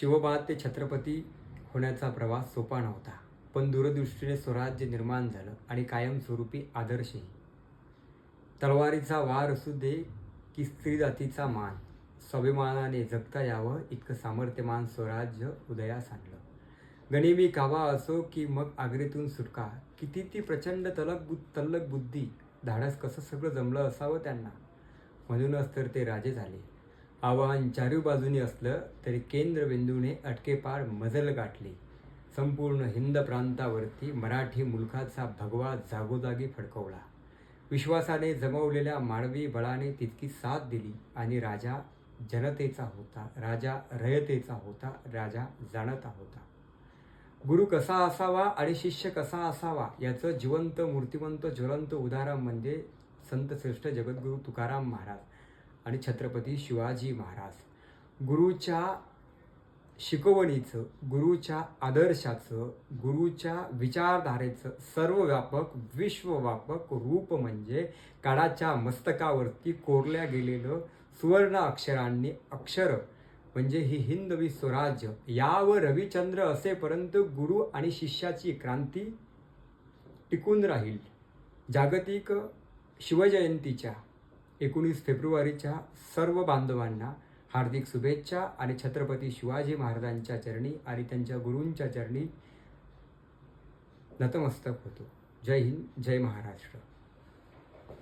शिवबाळ ते छत्रपती होण्याचा प्रवास सोपा नव्हता. पण दूरदृष्टीने स्वराज्य निर्माण झालं आणि कायमस्वरूपी आदर्शही. तलवारीचा वार असू दे की स्त्री जातीचा मान स्वाभिमानाने जगता यावं इतकं सामर्थ्यमान स्वराज्य उदयास आणलं. गणिमी कावा असो की मग आगरीतून सुटका. किती ती प्रचंड तलक बु तल्लक बुद्धी. धाडस कसं सगळं जमलं असावं त्यांना. म्हणूनच तर ते राजे झाले. आव्हान चारी बाजूनी असलं तरी केंद्रबिंदूने अटकेपार मजल गाठली. संपूर्ण हिंद प्रांतावरती मराठी मुलखाचा भगवा जागोजागी फडकवला. विश्वासाने जमवलेल्या मानवी बळाने तितकी साथ दिली आणि राजा जनतेचा होता राजा रयतेचा होता राजा जाणता होता. गुरु कसा असावा आणि शिष्य कसा असावा याचं जिवंत मूर्तिवंत ज्वलंत उदाहरण म्हणजे संत श्रेष्ठ जगद्गुरू तुकाराम महाराज. आणि छत्रपती शिवाजी महाराज. गुरुच्या शिकवणीचं गुरुच्या आदर्शाचं गुरुच्या विचारधारेचं सर्वव्यापक विश्वव्यापक रूप म्हणजे काळाच्या मस्तकावरती कोरल्या गेलेलं सुवर्ण अक्षरांनी अक्षर म्हणजे ही हिंदवी स्वराज्य. यावर रविचंद्र असेपर्यंत गुरु आणि शिष्याची क्रांती टिकून राहील. जागतिक शिवजयंतीच्या एकोणीस फेब्रुवारीच्या सर्व बांधवांना हार्दिक शुभेच्छा आणि छत्रपती शिवाजी महाराजांच्या चरणी आणि त्यांच्या गुरूंच्या चरणी नतमस्तक होतो. जय हिंद जय महाराष्ट्र.